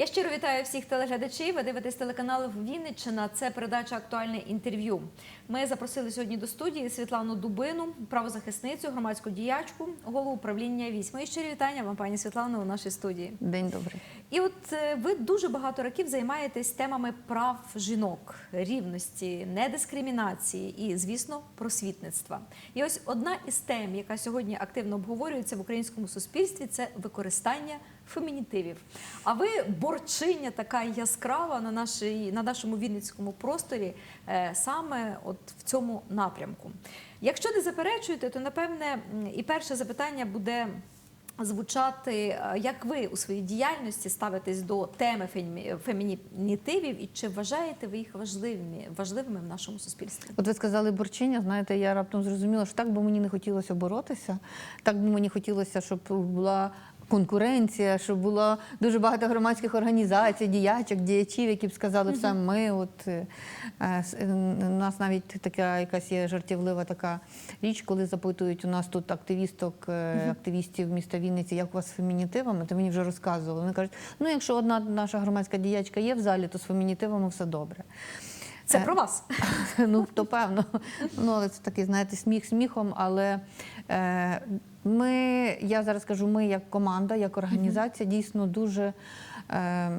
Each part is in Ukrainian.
Я щиро вітаю всіх телеглядачів. Ви дивитесь телеканал Вінниччина. Це передача актуальне інтерв'ю. Ми запросили сьогодні до студії Світлану Дубину, правозахисницю, громадську діячку, голову управління військ. Мої щирі вітання вам, пані Світлано, у нашій студії. День добрий. І от е, ви дуже багато років займаєтесь темами прав жінок, рівності, недискримінації і, звісно, просвітництва. І ось одна із тем, яка сьогодні активно обговорюється в українському суспільстві, це використання фемінітивів. А ви борчиня така яскрава на нашій на нашому вінницькому просторі е, саме от в цьому напрямку. Якщо не заперечуєте, то напевне і перше запитання буде звучати, е, як ви у своїй діяльності ставитесь до теми фемі- фемінітивів і чи вважаєте ви їх важливими, важливими в нашому суспільстві? От ви сказали борчиня, знаєте, я раптом зрозуміла, що так би мені не хотілося боротися, так би мені хотілося, щоб була конкуренція, щоб було дуже багато громадських організацій, діячок, діячів, які б сказали, все ми. От е, е, е, у нас навіть така якась є жартівлива така річ, коли запитують у нас тут активісток, е, активістів міста Вінниці, як у вас з фемінітивами, то мені вже розказували. Вони кажуть, ну якщо одна наша громадська діячка є в залі, то з фемінітивами все добре. Це Е, про вас. Ну, то певно. Ну, але це такий, знаєте, сміх сміхом. Але е, ми, я зараз кажу, ми як команда, як організація, дійсно дуже, е,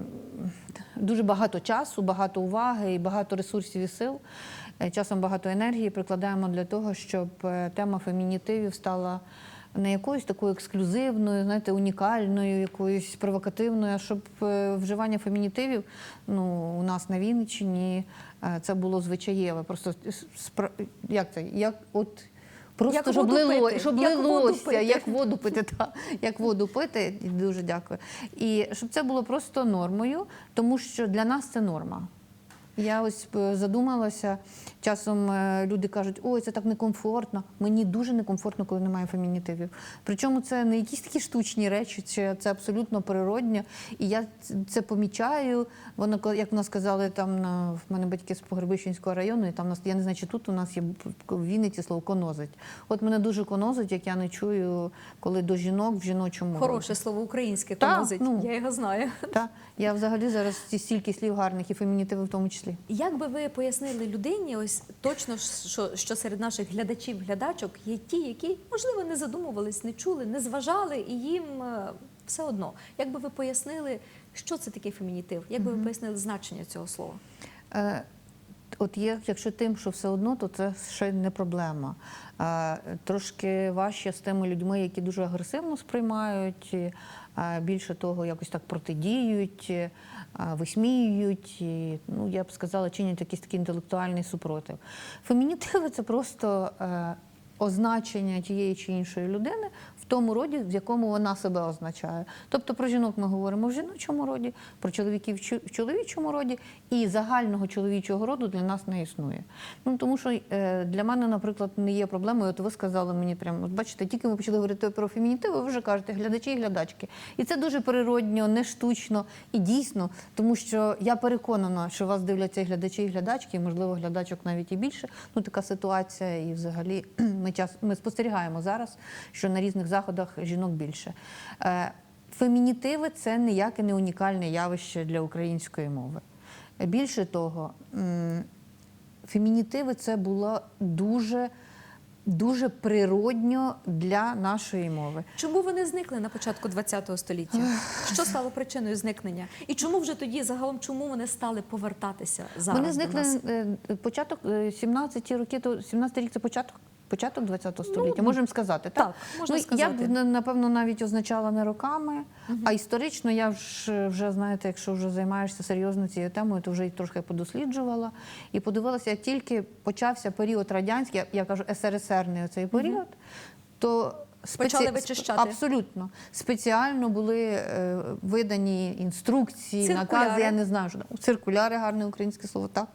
дуже багато часу, багато уваги і багато ресурсів і сил. е, Часом багато енергії прикладаємо для того, щоб е, тема фемінітивів стала не якоюсь такою ексклюзивною, знаєте, унікальною, якоюсь провокативною, а щоб е, вживання фемінітивів ну, у нас на Вінниччині це було звичаєве. Просто як це? Як от Просто Як щоб, воду лило, щоб як воду лилося, пити. як воду пити, та, як воду пити, дуже дякую. І щоб це було просто нормою, тому що для нас це норма. Я ось е, задумалася. Часом е, люди кажуть, ой, це так некомфортно. Мені дуже некомфортно, коли немає фемінітивів. Причому це не якісь такі штучні речі, це, абсолютно природньо. І я це помічаю. Воно, як в нас сказали, там на в мене батьки з Погребищенського району, і там нас, я не знаю, чи тут у нас є в Вінниці слово конозить. От мене дуже конозить, як я не чую, коли до жінок в жіночому роді. Хороше слово українське конозить. ну. Я його знаю. Та я взагалі зараз стільки слів гарних і фемінітиви в тому числі. Як би ви пояснили людині, ось точно що, що серед наших глядачів, глядачок є ті, які можливо не задумувались, не чули, не зважали, і їм е, все одно. Як би ви пояснили, що це таке фемінітив? Як би ви пояснили значення цього слова? От є, якщо тим, що все одно, то це ще не проблема. Трошки важче з тими людьми, які дуже агресивно сприймають, більше того, якось так протидіють, висміюють. І, ну, я б сказала, чинять якийсь такий інтелектуальний супротив. Фемінітиви це просто е, означення тієї чи іншої людини тому роді, в якому вона себе означає. Тобто про жінок ми говоримо в жіночому роді, про чоловіків в чоловічому роді, і загального чоловічого роду для нас не існує. Ну тому що е, для мене, наприклад, не є проблемою. От ви сказали мені прямо, от бачите, тільки ми почали говорити про фемінітиви, ви вже кажете глядачі і глядачки. І це дуже природньо, не штучно і дійсно, тому що я переконана, що вас дивляться і глядачі і глядачки, і, можливо, глядачок навіть і більше. Ну така ситуація, і взагалі ми час ми спостерігаємо зараз, що на різних заходах жінок більше. Е, Фемінітиви це ніяке не унікальне явище для української мови. Більше того, фемінітиви це було дуже, дуже природньо для нашої мови. Чому вони зникли на початку ХХ століття? Що стало причиною зникнення? І чому вже тоді загалом чому вони стали повертатися зараз? Вони до зникли нас? е, початок е, 17 роки, то 17 рік це початок. Початок 20 століття, Ну, можемо сказати, так? так, можна ну, Я б напевно навіть означала не роками, а історично я вже, вже знаєте, якщо вже займаєшся серйозно цією темою, то вже й трошки подосліджувала і подивилася, як тільки почався період радянський, я, я кажу СРСРний оцей період, то Почали вичищати. Абсолютно. Спеціально були е, видані інструкції, Циркуляри. накази, я не знаю, що циркуляри, гарне українське слово, так.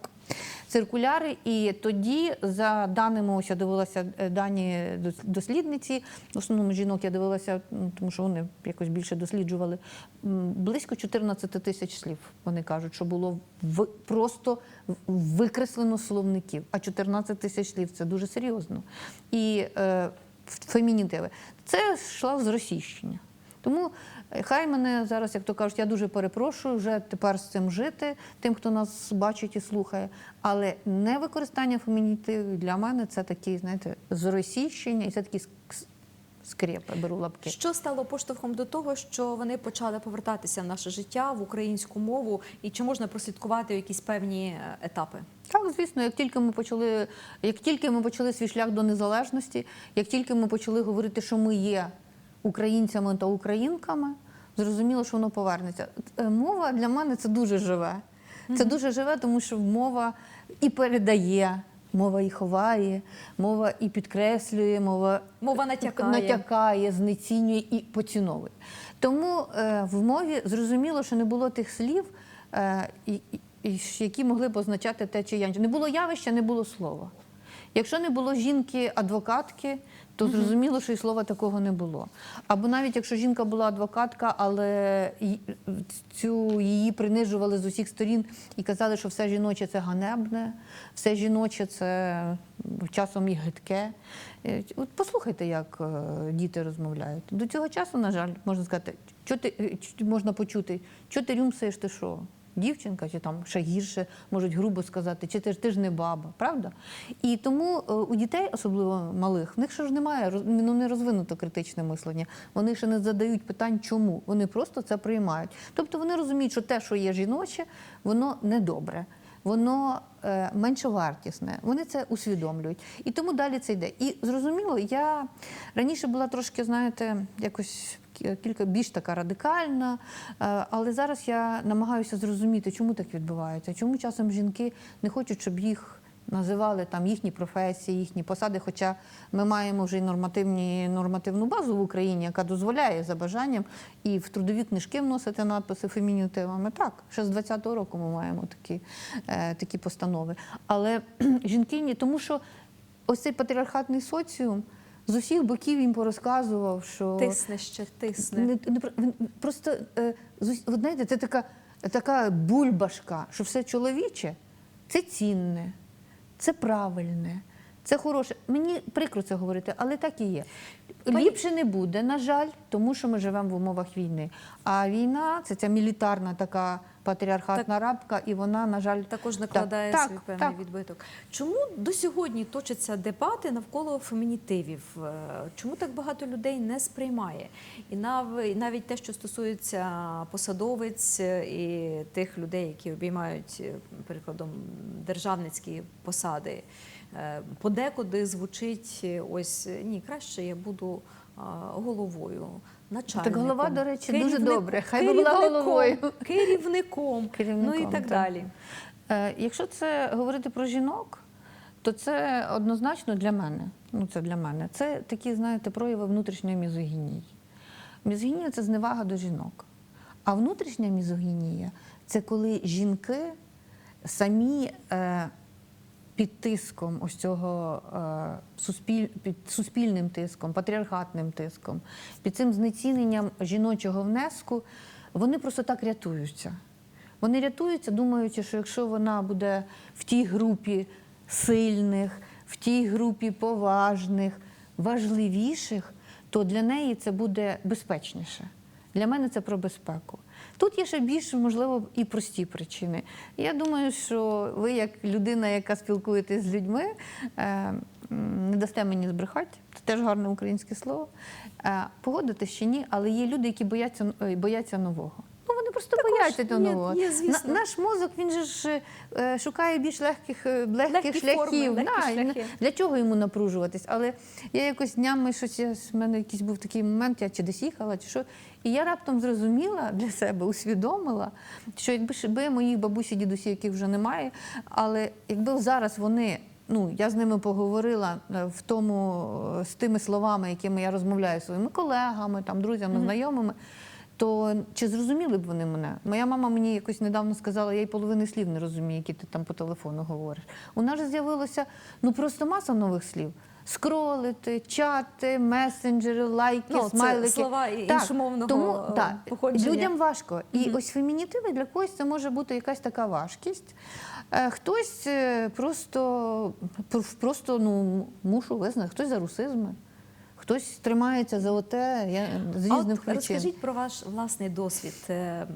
Циркуляри, і тоді, за даними, ось я дивилася е, дані дослідниці, в основному жінок я дивилася, тому що вони якось більше досліджували. Близько 14 тисяч слів. Вони кажуть, що було в, просто викреслено словників. А 14 тисяч слів це дуже серйозно. І е, фемінітиви. Це йшло з російщення. Тому е, хай мене зараз, як то кажуть, я дуже перепрошую вже тепер з цим жити, тим, хто нас бачить і слухає. Але не використання фемінітивів для мене це такі, знаєте, зросійщення, і це такі ск- скрепи, беру лапки. Що стало поштовхом до того, що вони почали повертатися в наше життя в українську мову, і чи можна прослідкувати якісь певні е, етапи? Так, звісно, як тільки ми почали, як тільки ми почали свій шлях до незалежності, як тільки ми почали говорити, що ми є українцями та українками, зрозуміло, що воно повернеться. Е, Мова для мене це дуже живе. Це дуже живе, тому що мова і передає, мова і ховає, мова і підкреслює, мова Мова натякає. натякає, знецінює і поціновує. Тому е, в мові зрозуміло, що не було тих слів, е, які могли б означати те чи інше. Не було явища, не було слова. Якщо не було жінки-адвокатки, то зрозуміло, що і слова такого не було. Або навіть якщо жінка була адвокатка, але цю її принижували з усіх сторін і казали, що все жіноче це ганебне, все жіноче це часом і гидке. Е, От послухайте, як е, діти розмовляють. До цього часу, на жаль, можна сказати, що ти е, можна почути, що ти рюмсаєш, ти що? Дівчинка, чи там ще гірше можуть грубо сказати, чи ти ж ти ж не баба, правда? І тому е, у дітей, особливо малих, в них ще ж немає ну, не розвинуто критичне мислення. Вони ще не задають питань, чому. Вони просто це приймають. Тобто вони розуміють, що те, що є жіноче, воно недобре. Воно е, меншовартісне, вони це усвідомлюють. І тому далі це йде. І зрозуміло, я раніше була трошки, знаєте, якось кілька більш така радикальна, е, але зараз я намагаюся зрозуміти, чому так відбувається, чому часом жінки не хочуть, щоб їх називали там їхні професії, їхні посади. Хоча ми маємо вже й нормативні нормативну базу в Україні, яка дозволяє за бажанням і в трудові книжки вносити надписи фемінітивами. Так, ще з 20-го року ми маємо такі, е, такі постанови. Але жінки ні, тому що ось цей патріархатний соціум. З усіх боків їм порозказував, що Тисне ще, тисне. не, не просто е, з от знаєте, це така, така бульбашка, що все чоловіче це цінне, це правильне, це хороше. Мені прикро це говорити, але так і є. Ліпше не буде, на жаль, тому що ми живемо в умовах війни. А війна це ця мілітарна така патріархатна рабка, і вона, на жаль, Також накладає так, свій так, певний так. відбиток. Чому до сьогодні точаться дебати навколо фемінітивів? Е, Чому так багато людей не сприймає? І нав- навіть те, що стосується посадовиць е, і тих людей, які обіймають е, прикладом державницькі посади, подекуди звучить ось ні, краще я буду головою. Начальником, голова, до речі, дуже добре. Хай би була керівником, головою. керівником, ну і так так. далі. Е, Якщо це говорити про жінок, то це однозначно для мене. Ну, це для мене. Це такі, знаєте, прояви внутрішньої мізогінії. Мізогінія це зневага до жінок. А внутрішня мізогінія це коли жінки самі е, під тиском ось цього е, суспіль, під суспільним тиском, патріархатним тиском, під цим знеціненням жіночого внеску, вони просто так рятуються. Вони рятуються, думаючи, що якщо вона буде в тій групі сильних, в тій групі поважних, важливіших, то для неї це буде безпечніше. Для мене це про безпеку. Тут є ще більш, можливо, і прості причини. Я думаю, що ви, як людина, яка спілкуєтесь з людьми, е, не дасте мені збрехати, це теж гарне українське слово. Погодитись Погодитесь чи ні, але є люди, які бояться, ой, бояться нового. Просто Також бояться є- нового. є, звісно. На- наш мозок він же ж е, шукає більш легких, е, легких Легкі шляхів. легкі Да, і шляхи. Для чого йому напружуватись? Але я якось днями щось я, в мене якийсь був такий момент, я чи десь їхала, чи що. І я раптом зрозуміла для себе, усвідомила, що якби ж би моїх бабусі, дідусі, яких вже немає, але якби зараз вони. Ну, я з ними поговорила е, в тому е, з тими словами, якими я розмовляю зі своїми колегами, там, друзями, знайомими. То чи зрозуміли б вони мене? Моя мама мені якось недавно сказала, я й половини слів не розумію, які ти там по телефону говориш. У нас же з'явилося ну просто маса нових слів. Скролити, чати, месенджери, лайки, Ну, це слова і- Так, іншомовного, тому, так, походження. Людям важко. І ось фемінітиви для когось це може бути якась така важкість. Е, Хтось е, просто, просто ну, мушу визнати, хтось за русизми. Хтось тримається за оте я, з різних от причин. розкажіть про ваш власний досвід. Е,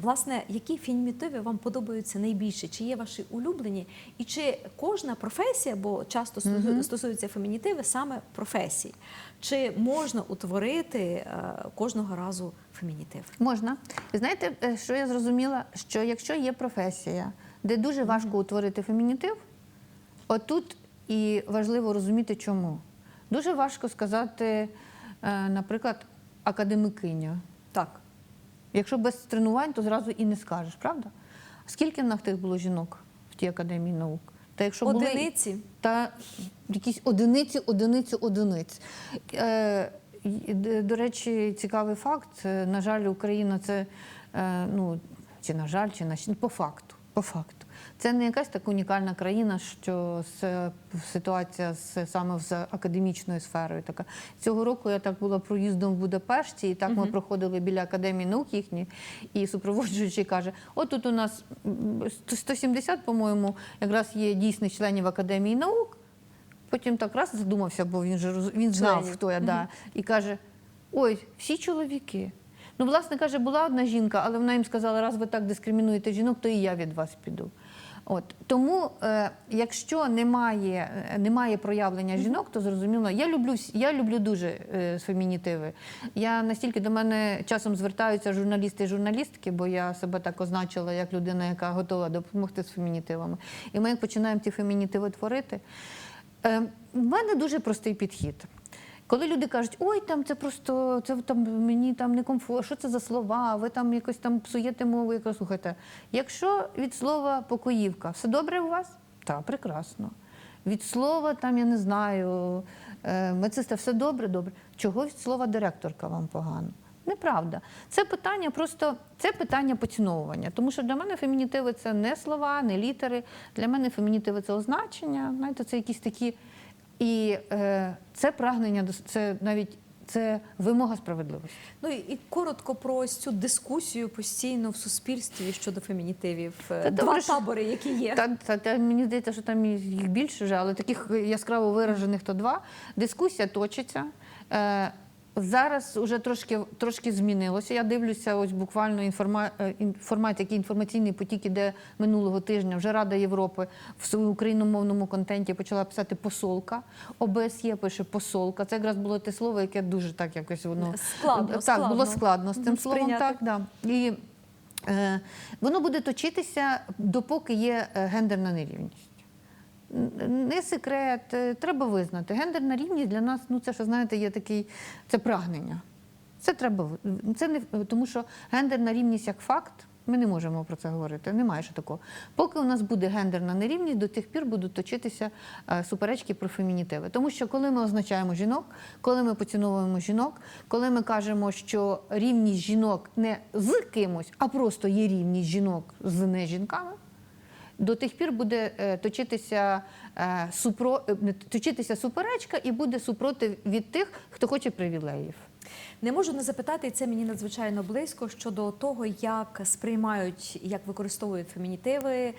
Власне, які фемінітиви вам подобаються найбільше? Чи є ваші улюблені? І чи кожна професія, бо часто стосу- стосуються фемінітиви саме професій, чи можна утворити е, кожного разу фемінітив? Можна. І знаєте, е, що я зрозуміла? Що якщо є професія, де дуже важко утворити фемінітив, отут і важливо розуміти, чому. Дуже важко сказати, е, наприклад, академикиня. Так. Якщо без тренувань, то зразу і не скажеш, правда? Скільки в нас тих було жінок в тій академії наук? Та якщо були та якісь одиниці, одиниці, одиниць. Е, до речі, цікавий факт. Е, На жаль, Україна це е, ну чи на жаль, чи на по факту. По факту. Це не якась така унікальна країна, що ситуація з саме з академічною сферою така. Цього року я так була проїздом в Будапешті, і так ми проходили біля академії наук їхньої, і супроводжуючий каже: от тут у нас 170, по-моєму, якраз є дійсних членів академії наук. Потім так раз задумався, бо він же він знав, хто я, да, і каже: ой, всі чоловіки. Ну, власне каже, була одна жінка, але вона їм сказала, раз ви так дискримінуєте жінок, то і я від вас піду. От тому, е, якщо немає, е, немає проявлення жінок, то зрозуміло, я люблю я люблю дуже е, фемінітиви. Я настільки до мене часом звертаються журналісти і журналістки, бо я себе так означила як людина, яка готова допомогти з фемінітивами. І ми як починаємо ці фемінітиви творити. Е, в мене дуже простий підхід. Коли люди кажуть, ой, там це просто це там мені там не комфортно, що це за слова, ви там якось там псуєте мову, яка слухайте. Якщо від слова покоївка, все добре у вас? Так, прекрасно. Від слова, там я не знаю, е, медсестра, все добре, добре. Чого від слова директорка вам погано? Неправда. Це питання просто це питання поціновування. Тому що для мене фемінітиви це не слова, не літери. Для мене фемінітиви це означення. Знаєте, це якісь такі. І е, це прагнення це навіть це вимога справедливості. Ну і, і коротко про ось цю дискусію постійно в суспільстві щодо фемінітивів. Е, Та Два добре, табори, які є. Та, та, та мені здається, що там їх більше вже, але таких яскраво виражених то два. Дискусія точиться. Е, Зараз вже трошки, трошки змінилося. Я дивлюся, ось буквально інформа... е, ін- формат, який інформаційний потік іде минулого тижня. Вже Рада Європи в своєму україномовному контенті почала писати посолка. ОБСЄ пише посолка. Це якраз було те слово, яке дуже так якось воно Складно, так складно. було складно з цим Мгм, словом. Так, да. І е, воно буде точитися, допоки є е, гендерна нерівність. Не секрет, е, треба визнати. Гендерна рівність для нас, ну це ж знаєте, є такий це прагнення. Це треба це не тому, що гендерна рівність як факт. Ми не можемо про це говорити. Немає ще такого. Поки у нас буде гендерна нерівність, до тих пір будуть точитися е, суперечки про фемінітиви. Тому що коли ми означаємо жінок, коли ми поціновуємо жінок, коли ми кажемо, що рівність жінок не з кимось, а просто є рівність жінок з не жінками, до тих пір буде е, точитися, е, супро, е, точитися суперечка і буде супротив від тих, хто хоче привілеїв. Не можу не запитати, і це мені надзвичайно близько щодо того, як сприймають, як використовують фемінітиви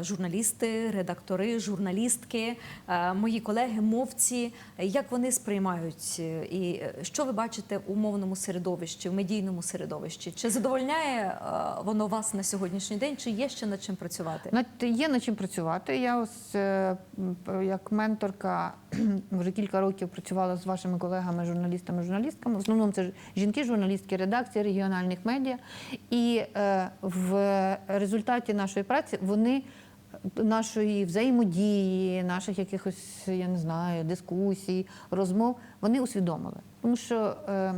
журналісти, редактори, журналістки, е, мої колеги, мовці, е, як вони сприймають е, і е, що ви бачите у мовному середовищі, в медійному середовищі? Чи задовольняє е, воно вас на сьогоднішній день, чи є ще над чим працювати? Є над чим працювати. Я ось е, як менторка вже кілька років працювала з вашими колегами, журналістами, журналістками. В основному це жінки, журналістки, редакції регіональних медіа. І е, в результаті нашої праці вони нашої взаємодії, наших якихось, я не знаю, дискусій, розмов, вони усвідомили. Тому що е,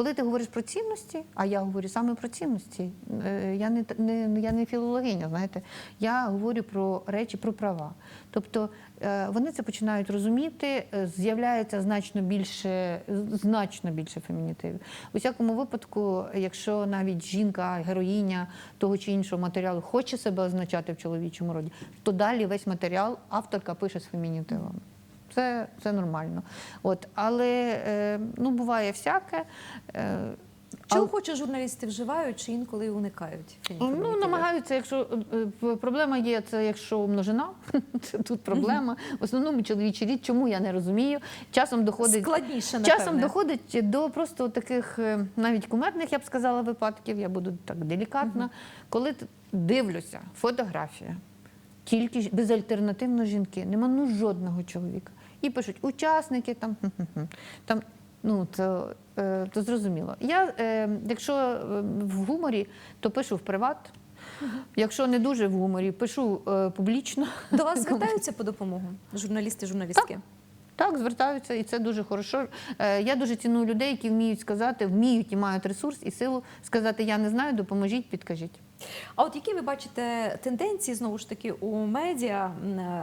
коли ти говориш про цінності, а я говорю саме про цінності, е, я не, не, я не філологиня, знаєте, я говорю про речі, про права. Тобто е, вони це починають розуміти, е, з'являється значно більше, значно більше фемінітивів. У всякому випадку, якщо навіть жінка, героїня того чи іншого матеріалу хоче себе означати в чоловічому роді, то далі весь матеріал авторка пише з фемінітивами. Це, це нормально. От, але е, ну, буває всяке. Е, Чи Але- охоче журналісти вживають, чи інколи уникають? Ну, намагаються, якщо е, проблема є, це якщо множина, це тут проблема. В основному чоловічий рід, чому я не розумію. Часом доходить Складніше, напевне. Часом доходить до просто таких навіть кумедних, я б сказала, випадків. Я буду так делікатна. Коли дивлюся, фотографія, тільки безальтернативно жінки, нема ну жодного чоловіка. І пишуть учасники там. там ну, е, то зрозуміло. Я, е, якщо е, в гуморі, то пишу в приват. Якщо не дуже в гуморі, пишу е, публічно. До вас звертаються по допомогу журналісти, журналістки? Так, звертаються, і це дуже хорошо. Е, Я дуже ціную людей, які вміють сказати, вміють і мають ресурс і силу сказати Я не знаю, допоможіть, підкажіть. А от які ви бачите тенденції знову ж таки у медіа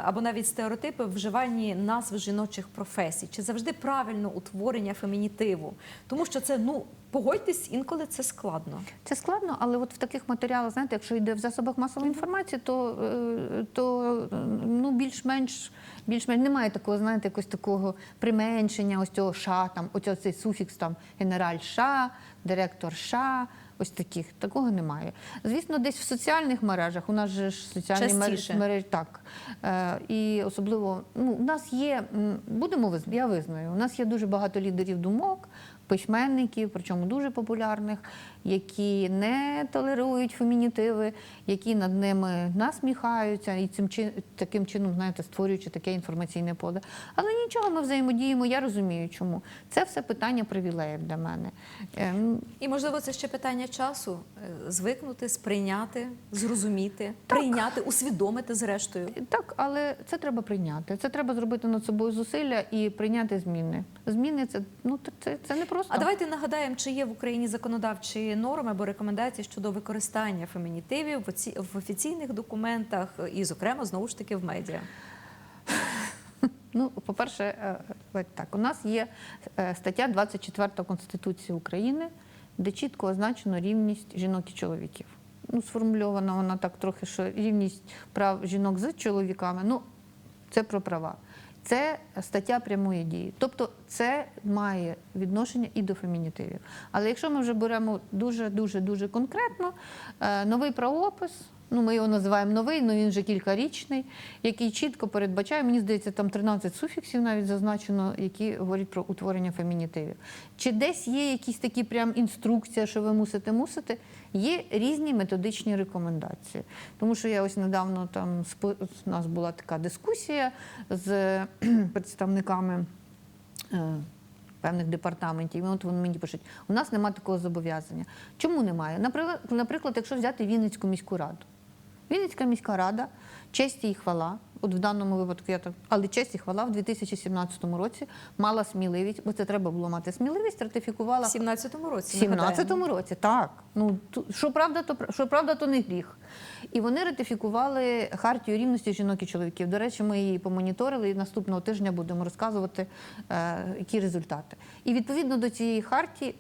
або навіть стереотипи в вживанні назв жіночих професій? Чи завжди правильно утворення фемінітиву? Тому що це ну погодьтесь, інколи це складно. Це складно, але от в таких матеріалах, знаєте, якщо йде в засобах масової інформації, то, е, то ну, більш-менш більш-менш немає такого, знаєте, якось такого применшення, ось цього ша, там, ось цей суфікс там генераль ша, директор ша. Ось таких такого немає. Звісно, десь в соціальних мережах у нас же ж соціальні мережі, мереж, так. Е, і особливо ну, у нас є, будемо я визнаю, у нас є дуже багато лідерів думок, письменників, причому дуже популярних, які не толерують фемінітиви, які над ними насміхаються і цим чи- таким чином, знаєте, створюючи таке інформаційне поле. Але нічого, ми взаємодіємо. Я розумію, чому це все питання привілеїв для мене. Ем, І можливо, це ще питання часу е, звикнути, сприйняти, зрозуміти, прийняти, усвідомити зрештою. Так, але це треба прийняти. Це треба зробити над собою зусилля і прийняти зміни. Зміни це ну це, це не просто. А давайте нагадаємо, чи є в Україні законодавчі норми або рекомендації щодо використання фемінітивів в офіційних документах і, зокрема, знову ж таки в медіа. Ну, по-перше, е, так, у нас є е, стаття 24 Конституції України, де чітко означено рівність жінок і чоловіків. Ну, сформульована вона так трохи, що рівність прав жінок з чоловіками. Ну, це про права. Це стаття прямої дії. Тобто це має відношення і до фемінітивів. Але якщо ми вже беремо дуже дуже дуже конкретно, е, новий правопис, ну ми його називаємо новий, але він вже кількарічний, який чітко передбачає, мені здається, там 13 суфіксів навіть зазначено, які говорять про утворення фемінітивів. Чи десь є якісь такі прям інструкція, що ви мусите мусити? Є різні методичні рекомендації. Тому що я ось недавно там у нас була така дискусія з представниками. е, Певних департаментів, і от вони мені пишуть, у нас немає такого зобов'язання. Чому немає? Наприклад, якщо взяти Вінницьку міську раду. Вінницька міська рада, честь і хвала, от в даному випадку я так, але честь і хвала в 2017 році мала сміливість, бо це треба було мати сміливість, ратифікувала В 17-му році. в 17-му році, так. Ну, ту- що правда, то, що правда, то не гріх. І вони ратифікували хартію рівності жінок і чоловіків. До речі, ми її помоніторили і наступного тижня будемо розказувати, е, які результати. І відповідно до цієї хартії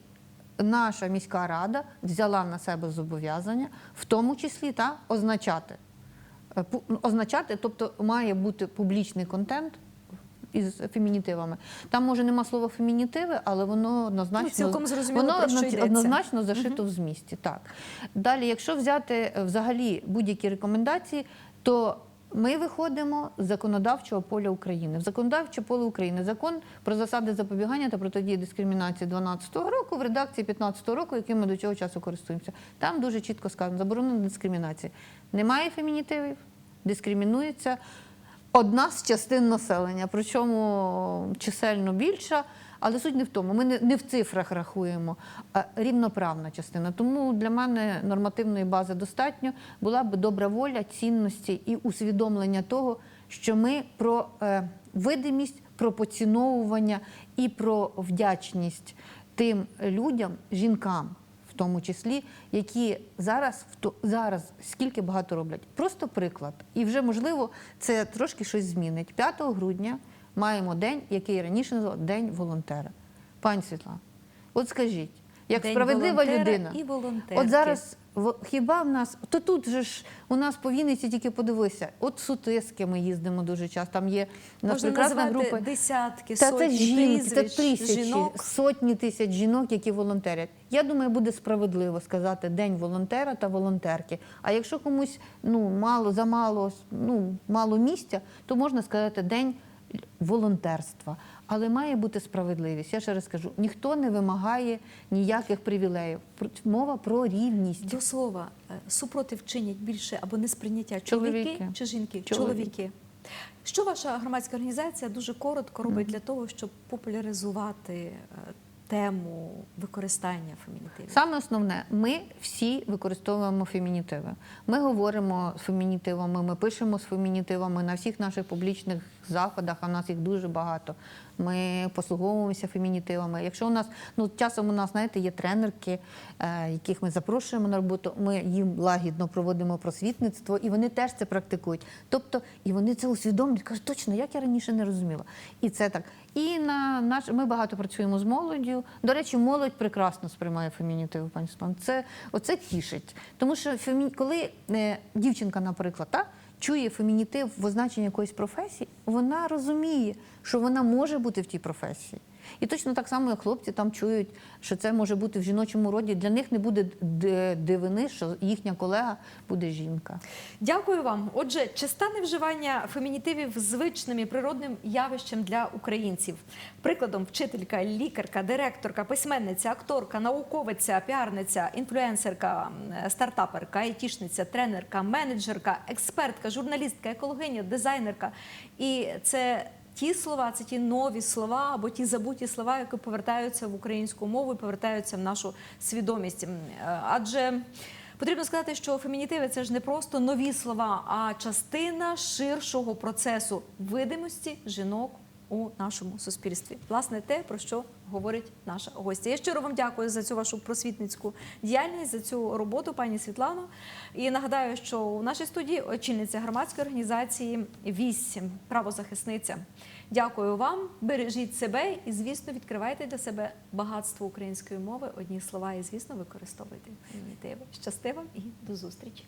наша міська рада взяла на себе зобов'язання, в тому числі та означати. Е, ну, Означати, тобто має бути публічний контент із фемінітивами. Там може нема слова фемінітиви, але воно однозначно Ну, цілком зрозуміло, воно про що одно- йдеться. однозначно зашито в змісті. Так далі, якщо взяти е, взагалі будь-які рекомендації, то ми виходимо з законодавчого поля України. В законодавче поле України закон про засади запобігання та протидії дискримінації 12 року в редакції 15 року, яким ми до цього часу користуємося. Там дуже чітко сказано заборонена дискримінація. Немає фемінітивів, дискримінується одна з частин населення, причому чисельно більша. Але суть не в тому. Ми не, не в цифрах рахуємо, а рівноправна частина. Тому для мене нормативної бази достатньо була б добра воля, цінності і усвідомлення того, що ми про е, видимість, про поціновування і про вдячність тим людям, жінкам, в тому числі, які зараз в зараз скільки багато роблять. Просто приклад, і вже можливо це трошки щось змінить. 5 грудня маємо день, який раніше називав День волонтера. Пані Світлана, от скажіть, як День справедлива людина. і волонтерки. От зараз хіба в нас, то тут же ж у нас по Вінниці тільки подивися, от сутиски ми їздимо дуже часто. Там є у нас прекрасна група. десятки, Та сотні це жінки, це тисячі, жінок. сотні тисяч жінок, які волонтерять. Я думаю, буде справедливо сказати День волонтера та волонтерки. А якщо комусь ну мало замало, ну мало місця, то можна сказати День волонтерства. Але має бути справедливість. Я ще раз кажу, ніхто не вимагає ніяких привілеїв. Мова про рівність. До слова, е, супротив чинять більше або несприйняття чоловіки, Чоловіки. чи жінки? Чоловіки. Що ваша громадська організація дуже коротко робить для того, щоб популяризувати е, тему використання фемінітивів? Саме основне, ми всі використовуємо фемінітиви. Ми говоримо з фемінітивами, ми пишемо з фемінітивами на всіх наших публічних заходах, а в нас їх дуже багато. Ми послуговуємося фемінітивами. Якщо у нас, ну часом у нас, знаєте, є тренерки, е, яких ми запрошуємо на роботу, ми їм лагідно проводимо просвітництво, і вони теж це практикують. Тобто, і вони це усвідомлюють, кажуть, точно, як я раніше не розуміла. І це так. І на наш ми багато працюємо з молоддю. До речі, молодь прекрасно сприймає фемінітив, пані Світлана. Це оце тішить. Тому що фемі... коли е, дівчинка, наприклад, та, чує фемінітив в означенні якоїсь професії, вона розуміє, що вона може бути в тій професії. І точно так само, як хлопці там чують, що це може бути в жіночому роді. Для них не буде дивини, що їхня колега буде жінка. Дякую вам. Отже, чи стане вживання фемінітивів звичним і природним явищем для українців? Прикладом вчителька, лікарка, директорка, письменниця, акторка, науковиця, піарниця, інфлюенсерка, стартаперка, айтішниця, тренерка, менеджерка, експертка, журналістка, екологиня, дизайнерка. І це ті слова, це ті нові слова або ті забуті слова, які повертаються в українську мову і повертаються в нашу свідомість. Е, Адже Потрібно сказати, що фемінітиви це ж не просто нові слова, а частина ширшого процесу видимості жінок у нашому суспільстві. Власне, те, про що говорить наша гостя. Я щиро вам дякую за цю вашу просвітницьку діяльність, за цю роботу, пані Світлано. І нагадаю, що у нашій студії очільниця громадської організації «Вісім» правозахисниця. Дякую вам, бережіть себе і, звісно, відкривайте для себе багатство української мови. Одні слова і, звісно, використовуйте. Щасти вам і до зустрічі!